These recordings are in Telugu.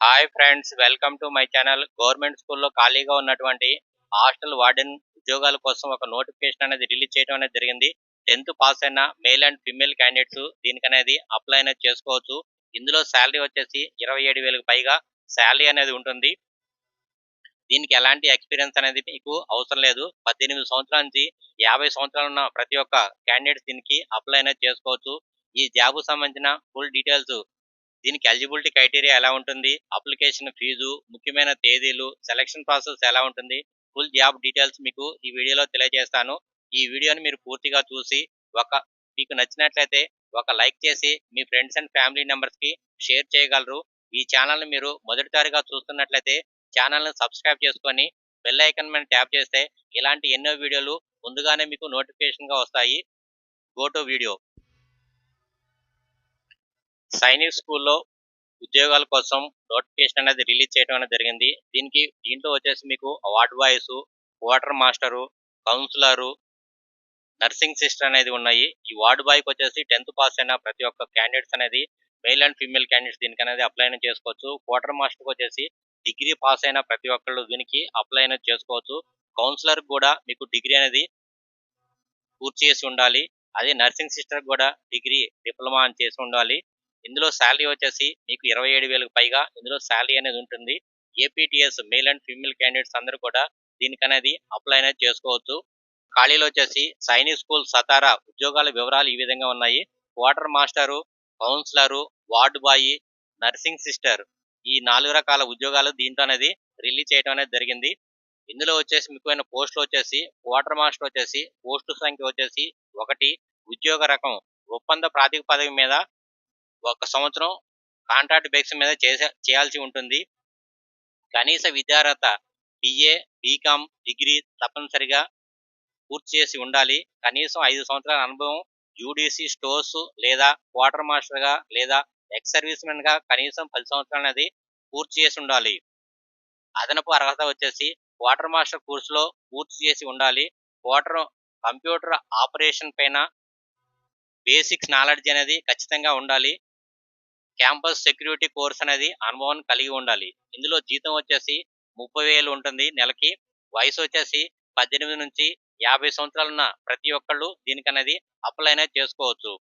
Hi friends welcome to my channel government స్కూల్లో ఖాళీగా ఉన్నటువంటి హాస్టల్ వార్డెన్ ఉద్యోగాల కోసం ఒక నోటిఫికేషన్ అనేది రిలీజ్ చేయడం అనేది జరిగింది. టెన్త్ పాస్ అయిన మేల్ అండ్ ఫిమేల్ క్యాండిడేట్స్ దీనికనేది అప్లై అనేది చేసుకోవచ్చు. ఇందులో శాలరీ వచ్చేసి ఇరవై ఏడు వేలకు పైగా శాలరీ అనేది ఉంటుంది. దీనికి ఎలాంటి ఎక్స్పీరియన్స్ అనేది మీకు అవసరం లేదు. పద్దెనిమిది సంవత్సరాల నుంచి యాభై సంవత్సరాలు ఉన్న ప్రతి ఒక్క క్యాండిడేట్స్ దీనికి అప్లై అనేది చేసుకోవచ్చు. ఈ జాబ్ సంబంధించిన ఫుల్ డీటెయిల్స్ దీనికి ఎలిజిబిలిటీ క్రైటీరియా ఎలా ఉంటుంది? అప్లికేషన్ ఫీజు ముఖ్యమైన తేదీలు సెలక్షన్ ప్రాసెస్ ఎలా ఉంటుంది? ఫుల్ జాబ్ డీటెయిల్స్ మీకు ఈ వీడియోలో తెలియజేస్తాను. ఈ వీడియోని మీరు పూర్తిగా చూసి ఒక మీకు నచ్చినట్లయితే ఒక లైక్ చేసి మీ ఫ్రెండ్స్ అండ్ ఫ్యామిలీ మెంబర్స్కి షేర్ చేయగలరు. ఈ ఛానల్ని మీరు మొదటిసారిగా చూస్తున్నట్లయితే ఛానల్ని సబ్స్క్రైబ్ చేసుకొని బెల్ ఐకన్ మీద ట్యాప్ చేస్తే ఇలాంటి ఎన్నో వీడియోలు ముందుగానే మీకు నోటిఫికేషన్గా వస్తాయి. గో టు వీడియో సైనిక్ స్కూల్లో ఉద్యోగాల కోసం నోటిఫికేషన్ అనేది రిలీజ్ చేయడం అనేది జరిగింది. దీనికి దీంట్లో వచ్చేసి మీకు ward boys quarter master counsellor nursing sister అనేది ఉన్నాయి. ఈ వార్డ్ బాయ్కి వచ్చేసి టెన్త్ పాస్ అయిన ప్రతి ఒక్క క్యాండిడేట్స్ అనేది మేల్ అండ్ ఫీమేల్ క్యాండిడేట్స్ దీనికి అనేది అప్లై చేసుకోవచ్చు. క్వార్టర్ మాస్టర్కి వచ్చేసి డిగ్రీ పాస్ అయిన ప్రతి ఒక్కళ్ళు దీనికి అప్లై అనేది చేసుకోవచ్చు. కౌన్సిలర్ కూడా మీకు డిగ్రీ అనేది పూర్తి చేసి ఉండాలి. అదే నర్సింగ్ సిస్టర్ కూడా డిగ్రీ డిప్లొమా అని చేసి ఉండాలి. ఇందులో శాలరీ వచ్చేసి మీకు ఇరవై ఏడు వేలకు పైగా ఇందులో శాలరీ అనేది ఉంటుంది. APTS male and female candidates అందరూ కూడా దీనికనేది అప్లై అనేది చేసుకోవచ్చు. ఖాళీలు వచ్చేసి సైనిక్ స్కూల్ సతారా ఉద్యోగాల వివరాలు ఈ విధంగా ఉన్నాయి. Quarter master counsellor ward boy nursing sister ఈ నాలుగు రకాల ఉద్యోగాలు దీంట్లో అనేది రిలీజ్ చేయడం అనేది జరిగింది. ఇందులో వచ్చేసి ముఖ్యమైన పోస్టులు వచ్చేసి క్వార్టర్ మాస్టర్ వచ్చేసి పోస్టు సంఖ్య వచ్చేసి ఒకటి. ఉద్యోగ రకం ఒప్పంద ప్రాతిపదిక మీద ఒక సంవత్సరం కాంట్రాక్ట్ బేక్స్ మీద చేసే చేయాల్సి ఉంటుంది. కనీస విద్యార్హత బిఏ బీకామ్ డిగ్రీ తప్పనిసరిగా పూర్తి చేసి ఉండాలి. కనీసం ఐదు సంవత్సరాల అనుభవం యూడీసీ స్టోర్స్ లేదా క్వార్టర్ మాస్టర్గా లేదా ఎక్స్ సర్వీస్ కనీసం పది సంవత్సరాలు అనేది పూర్తి చేసి ఉండాలి. అదనపు అర్హత వచ్చేసి వాటర్ మాస్టర్ కోర్సులో పూర్తి చేసి ఉండాలి. వాటర్ కంప్యూటర్ ఆపరేషన్ పైన బేసిక్స్ నాలెడ్జ్ అనేది ఖచ్చితంగా ఉండాలి. క్యాంపస్ సెక్యూరిటీ కోర్స్ అనేది అనుభవం కలిగి ఉండాలి. ఇందులో జీతం వచ్చేసి ముప్పై వేలు ఉంటుంది నెలకి. వయసు వచ్చేసి పద్దెనిమిది నుంచి యాభై సంవత్సరాలు ఉన్న ప్రతి ఒక్కళ్ళు దీనికనేది అప్లై అనేది చేసుకోవచ్చు.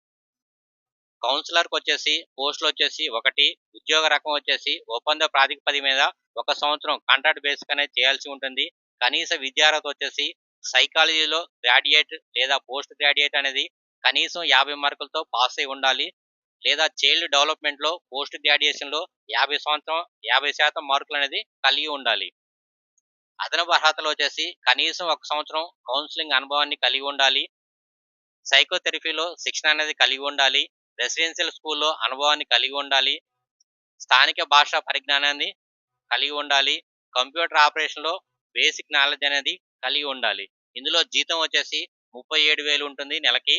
కౌన్సిలర్కి వచ్చేసి పోస్టులు వచ్చేసి ఒకటి ఉద్యోగ రకం వచ్చేసి ఒప్పంద ప్రాతిపది మీద ఒక సంవత్సరం కాంట్రాక్ట్ బేస్క్ అనేది చేయాల్సి ఉంటుంది. కనీస విద్యార్హత వచ్చేసి సైకాలజీలో గ్రాడ్యుయేట్ లేదా పోస్ట్ గ్రాడ్యుయేట్ అనేది కనీసం యాభై మార్కులతో పాస్ అయి ఉండాలి. లేదా చైల్డ్ డెవలప్మెంట్లో పోస్ట్ గ్రాడ్యుయేషన్లో యాభై సంవత్సరం యాభై శాతం మార్కులు అనేది కలిగి ఉండాలి. అదనపు అర్హతలు వచ్చేసి కనీసం ఒక సంవత్సరం కౌన్సిలింగ్ అనుభవాన్ని కలిగి ఉండాలి. సైకోథెరపీలో శిక్షణ అనేది కలిగి ఉండాలి. రెసిడెన్షియల్ స్కూల్లో అనుభవాన్ని కలిగి ఉండాలి. స్థానిక భాషా పరిజ్ఞానాన్ని కలిగి ఉండాలి. కంప్యూటర్ ఆపరేషన్లో బేసిక్ నాలెడ్జ్ అనేది కలిగి ఉండాలి. ఇందులో జీతం వచ్చేసి ముప్పై ఏడు వేలు ఉంటుంది నెలకి.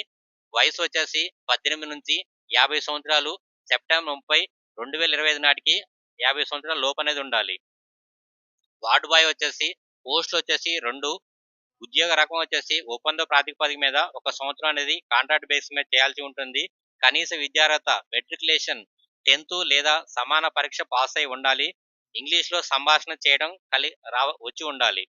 వయసు వచ్చేసి పద్దెనిమిది నుంచి యాభై సంవత్సరాలు సెప్టెంబర్ ముప్పై రెండు వేల ఇరవై ఐదు నాటికి యాభై సంవత్సరాల లోపు అనేది ఉండాలి. వార్డు బాయ్ వచ్చేసి పోస్ట్ వచ్చేసి రెండు ఉద్యోగ రకం వచ్చేసి ఒప్పంద ప్రాతిపదిక మీద ఒక సంవత్సరం అనేది కాంట్రాక్ట్ బేస్ మీద చేయాల్సి ఉంటుంది. కనీస విద్యార్హత మెట్రికులేషన్ టెన్త్ లేదా సమాన పరీక్ష పాస్ అయి ఉండాలి. ఇంగ్లీష్లో సంభాషణ చేయడం కలి రా వచ్చి ఉండాలి.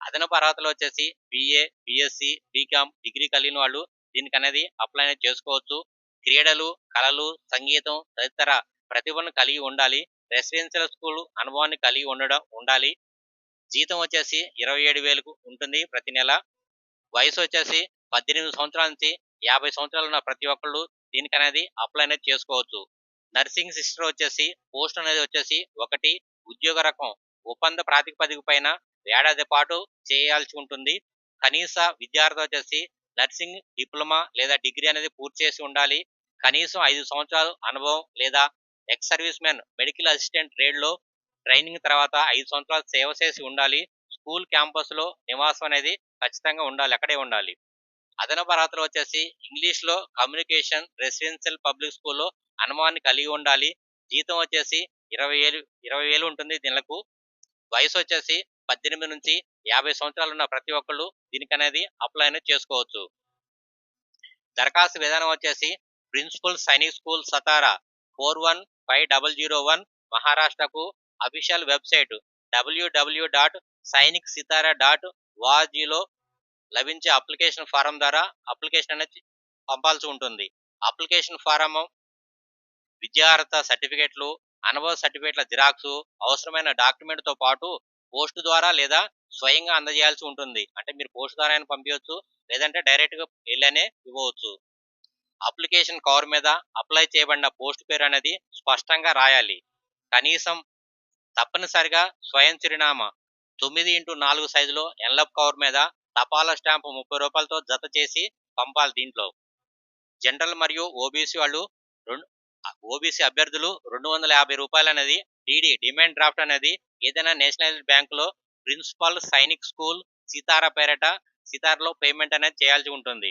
అదనపు అర్హతలు వచ్చేసి బిఏ బిఎస్సి బీకామ్ డిగ్రీ కలిగిన వాళ్ళు దీనికి అనేది అప్లై అనేది చేసుకోవచ్చు. క్రీడలు కళలు సంగీతం తదితర ప్రతిభను కలిగి ఉండాలి. రెసిడెన్షియల్ స్కూల్ అనుభవాన్ని కలిగి ఉండడం ఉండాలి. జీతం వచ్చేసి ఇరవై ఏడు వేలకు ఉంటుంది ప్రతి నెల. వయసు వచ్చేసి పద్దెనిమిది సంవత్సరాల నుంచి యాభై సంవత్సరాలు ఉన్న ప్రతి ఒక్కళ్ళు దీనికి అనేది అప్లై అనేది చేసుకోవచ్చు. నర్సింగ్ సిస్టర్ వచ్చేసి పోస్ట్ అనేది వచ్చేసి ఒకటి ఉద్యోగ రకం. ఒప్పంద ప్రాతిపదిక పైన ఏడాది పాటు చేయాల్సి ఉంటుంది. కనీస విద్యార్థి వచ్చేసి నర్సింగ్ డిప్లొమా లేదా డిగ్రీ అనేది పూర్తి చేసి ఉండాలి. కనీసం ఐదు సంవత్సరాలు అనుభవం లేదా ex servicemen medical assistant ట్రేడ్లో ట్రైనింగ్ తర్వాత ఐదు సంవత్సరాలు సేవ చేసి ఉండాలి. స్కూల్ క్యాంపస్లో నివాసం అనేది ఖచ్చితంగా ఉండాలి అక్కడే ఉండాలి. అదనపు అర్హతలు వచ్చేసి ఇంగ్లీష్లో కమ్యూనికేషన్ రెసిడెన్షియల్ పబ్లిక్ స్కూల్లో అనుభవాన్ని కలిగి ఉండాలి. జీతం వచ్చేసి ఇరవై వేలు ఇరవై వేలు ఉంటుంది నెలకు వయసు వచ్చేసి పద్దెనిమిది నుంచి యాభై సంవత్సరాలు ఉన్న ప్రతి ఒక్కళ్ళు దీనికనేది అప్లై అనేది చేసుకోవచ్చు. దరఖాస్తు విధానం వచ్చేసి principal Sainik school Satara four one five double zero one మహారాష్ట్రకు official website WWW dot Sainik Satara dot వాజీలో లభించే అప్లికేషన్ ఫారం ద్వారా అప్లికేషన్ అనేది పంపాల్సి ఉంటుంది. అప్లికేషన్ ఫారం విద్యార్హత సర్టిఫికేట్లు అనుభవ సర్టిఫికేట్ల జిరాక్స్ అవసరమైన డాక్యుమెంట్తో పాటు పోస్ట్ ద్వారా లేదా స్వయంగా అందజేయాల్సి ఉంటుంది. అంటే మీరు పోస్ట్ ద్వారా పంపించవచ్చు లేదంటే డైరెక్ట్గా వెళ్ళనే ఇవ్వవచ్చు. అప్లికేషన్ కవర్ మీద అప్లై చేయబడిన పోస్ట్ పేరు అనేది స్పష్టంగా రాయాలి. కనీసం తప్పనిసరిగా స్వయం చిరునామా తొమ్మిది ఇంటూ నాలుగు సైజులో ఎన్లప్ కవర్ మీద తపాలా స్టాంపు ముప్పై రూపాయలతో జత చేసి పంపాలి దీంట్లో. జనరల్ మరియు ఓబీసీ వాళ్ళు రెండు ఓబీసీ అభ్యర్థులు రెండు వందల యాభై రూపాయలు అనేది డిడి డిమాండ్ డ్రాఫ్ట్ అనేది ఏదైనా నేషనల్ బ్యాంకులో ప్రిన్సిపల్ సైనిక్ స్కూల్ సీతారా పేరట సీతారాలో పేమెంట్ అనేది చేయాల్సి ఉంటుంది.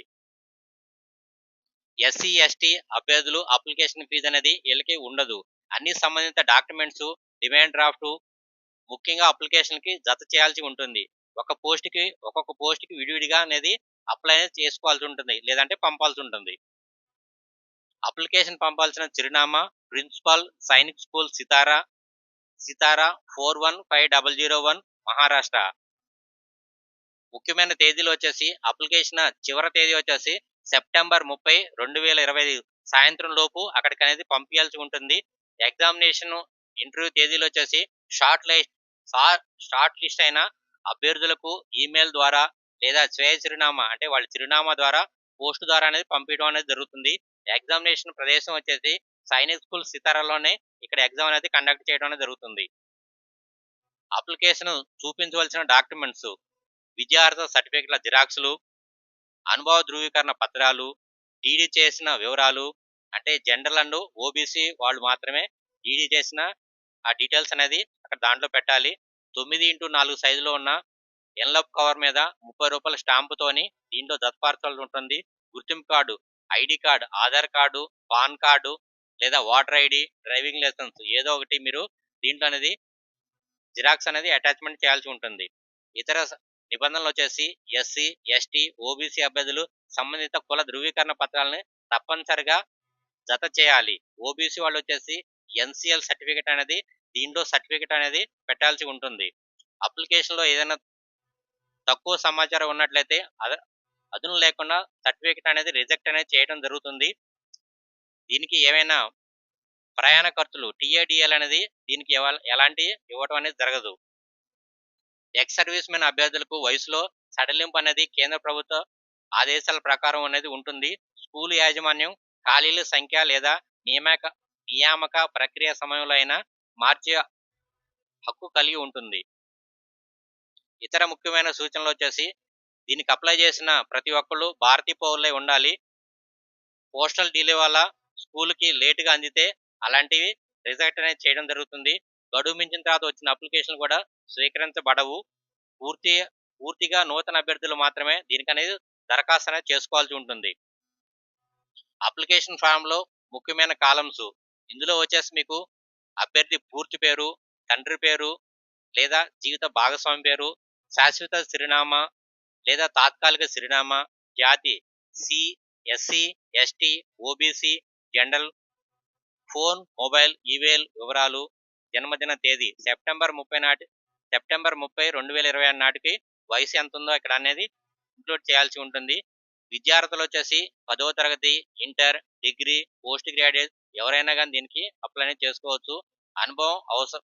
ఎస్సీ ఎస్టీ అభ్యర్థులు అప్లికేషన్ ఫీజు అనేది వీళ్ళకి ఉండదు. అన్ని సంబంధిత డాక్యుమెంట్స్ డిమాండ్ డ్రాఫ్ట్ ముఖ్యంగా అప్లికేషన్కి జత చేయాల్సి ఉంటుంది. ఒక పోస్ట్కి ఒక్కొక్క పోస్ట్కి విడివిడిగా అనేది అప్లై అనేది చేసుకోవాల్సి ఉంటుంది లేదంటే పంపాల్సి ఉంటుంది. అప్లికేషన్ పంపాల్సిన చిరునామా principal Sainik school Satara Satara four one five double zero one Maharashtra. ముఖ్యమైన తేదీలు వచ్చేసి అప్లికేషన్ చివరి తేదీ వచ్చేసి సెప్టెంబర్ ముప్పై రెండు వేల ఇరవై ఐదు. సాయంత్రం లోపు అక్కడికి అనేది పంపించాల్సి ఉంటుంది. ఎగ్జామినేషన్ ఇంటర్వ్యూ తేదీలు వచ్చేసి షార్ట్ లిస్ట్ షార్ట్ లిస్ట్ అయిన అభ్యర్థులకు ఈమెయిల్ ద్వారా లేదా స్వయ చిరునామా అంటే వాళ్ళ చిరునామా ద్వారా పోస్ట్ ద్వారా అనేది పంపించడం అనేది జరుగుతుంది. ఎగ్జామినేషన్ ప్రదేశం వచ్చేసి సైనిక్ స్కూల్ సితారాలోనే ఇక్కడ ఎగ్జామ్ అనేది కండక్ట్ చేయడం అనేది జరుగుతుంది. అప్లికేషన్ చూపించవలసిన డాక్యుమెంట్స్ విద్యార్థుల సర్టిఫికెట్ల జిరాక్స్లు అనుభవ ధృవీకరణ పత్రాలు డీడీ చేసిన వివరాలు అంటే జనరల్ అండ్ ఓబీసీ వాళ్ళు మాత్రమే డీడీ చేసిన ఆ డీటెయిల్స్ అనేది అక్కడ దాంట్లో పెట్టాలి. తొమ్మిది ఇంటూ నాలుగు సైజులో ఉన్న ఎన్లప్ కవర్ మీద ముప్పై రూపాయల స్టాంపుతోని దీంట్లో దత్పార్చాల్సి ఉంటుంది. గుర్తింపు card ID card Aadhaar card PAN card లేదా ఓటర్ ఐడి డ్రైవింగ్ లైసెన్స్ ఏదో ఒకటి మీరు దీంట్లో అనేది జిరాక్స్ అనేది అటాచ్మెంట్ చేయాల్సి ఉంటుంది. ఇతర నిబంధనలు వచ్చేసి ఎస్సీ ఎస్టీ ఓబీసీ అభ్యర్థులు సంబంధిత కుల ధృవీకరణ పత్రాలని తప్పనిసరిగా జత చేయాలి. ఓబీసీ వాళ్ళు వచ్చేసి ఎన్సిఎల్ సర్టిఫికేట్ అనేది దీంట్లో సర్టిఫికేట్ అనేది పెట్టాల్సి ఉంటుంది. అప్లికేషన్లో ఏదైనా తక్కువ సమాచారం ఉన్నట్లయితే అదు అదును లేకుండా సర్టిఫికేట్ అనేది రిజెక్ట్ అనేది చేయడం జరుగుతుంది. దీనికి ఏమైనా ప్రయాణ ఖర్చులు టీఏడిఎల్ అనేది దీనికి ఎవ- ఎలాంటి ఇవ్వటం అనేది జరగదు. ఎక్స్ సర్వీస్ మెన్ అభ్యర్థులకు వయసులో సడలింపు అనేది కేంద్ర ప్రభుత్వ ఆదేశాల ప్రకారం అనేది ఉంటుంది. స్కూల్ యాజమాన్యం ఖాళీల సంఖ్య లేదా నియామక నియామక ప్రక్రియ సమయంలో అయినా మార్చే హక్కు కలిగి ఉంటుంది. ఇతర ముఖ్యమైన సూచనలు వచ్చేసి దీనికి అప్లై చేసిన ప్రతి ఒక్కళ్ళు భారతీయ పౌరులై ఉండాలి. పోస్టల్ డీలే వల్ల స్కూల్కి లేటుగా అందితే అలాంటివి రిజెక్ట్ అనేది చేయడం జరుగుతుంది. గడువు మించిన తర్వాత వచ్చిన అప్లికేషన్ కూడా స్వీకరించబడవు. పూర్తి పూర్తిగా నూతన అభ్యర్థులు మాత్రమే దీనికి అనేది దరఖాస్తు అనేది చేసుకోవాల్సి ఉంటుంది. అప్లికేషన్ ఫామ్లో ముఖ్యమైన కాలమ్స్. ఇందులో వచ్చేసి మీకు అభ్యర్థి పూర్తి పేరు తండ్రి పేరు లేదా జీవిత భాగస్వామి పేరు శాశ్వత చిరునామా లేదా తాత్కాలిక చిరునామా జాతి C SC ST OBC general phone mobile email వివరాలు జన్మదిన తేదీ సెప్టెంబర్ ముప్పై నాటి సెప్టెంబర్ ముప్పై రెండు వేల ఇరవై ఆరు నాటికి వయసు ఎంత ఉందో ఇక్కడ అనేది ఇంక్లూడ్ చేయాల్సి ఉంటుంది. విద్యార్థులు వచ్చేసి పదవ తరగతి ఇంటర్ డిగ్రీ పోస్ట్ గ్రాడ్యుయేట్ ఎవరైనా కానీ దీనికి అప్లై అనేది చేసుకోవచ్చు. అనుభవం అవసరం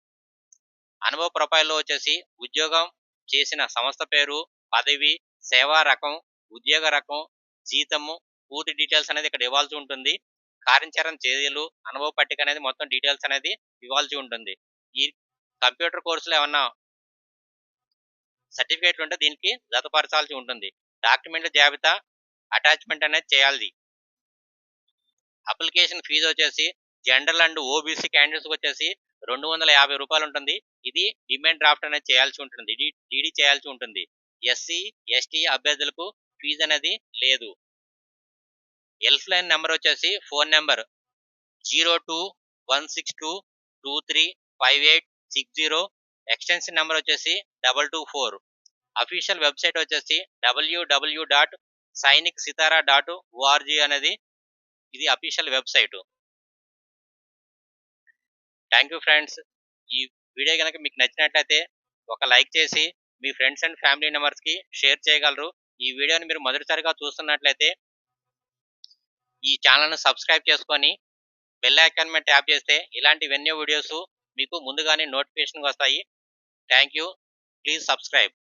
అనుభవ ప్రొఫైల్లో వచ్చేసి ఉద్యోగం చేసిన సంస్థ పేరు పదవి సేవా రకం ఉద్యోగ రకం జీతము పూర్తి డీటెయిల్స్ అనేది ఇక్కడ ఇవ్వాల్సి ఉంటుంది. కార్యాచరణ చర్యలు అనుభవ పట్టిక అనేది మొత్తం డీటెయిల్స్ అనేది ఇవ్వాల్సి ఉంటుంది. ఈ కంప్యూటర్ కోర్సులో ఏమన్నా సర్టిఫికేట్ ఉంటే దీనికి జతపరచాల్సి ఉంటుంది. డాక్యుమెంట్ల జాబితా అటాచ్మెంట్ అనేది చేయాలి. అప్లికేషన్ ఫీజు వచ్చేసి జనరల్ అండ్ ఓబీసీ క్యాండిడేట్స్కి వచ్చేసి రెండు వందల యాభై రూపాయలు ఉంటుంది. ఇది డిమాండ్ డ్రాఫ్ట్ అనేది చేయాల్సి ఉంటుంది. డీడీ చేయాల్సి ఉంటుంది. ఎస్సీ ఎస్టీ అభ్యర్థులకు ఫీజు అనేది లేదు. హెల్ప్ లైన్ నెంబర్ వచ్చేసి phone number zero two one six two two three five eight six zero extension number వచ్చేసి double two four official website వచ్చేసి WWW dot Sainik Satara dot ORG అనేది ఇది official website thank you friends ఈ వీడియో కనుక మీకు నచ్చినట్లయితే ఒక లైక్ చేసి మీ ఫ్రెండ్స్ అండ్ ఫ్యామిలీ మెంబర్స్కి షేర్ చేయగలరు. ఈ వీడియోని మీరు మొదటిసారిగా చూస్తున్నట్లయితే ఈ ఛానల్ను సబ్స్క్రైబ్ చేసుకొని బెల్ ఐకాన్ మీద ట్యాప్ చేస్తే ఇలాంటి వెన్యూ వీడియోస్ మీకు ముందుగానే నోటిఫికేషన్ వస్తాయి. Thank you please subscribe.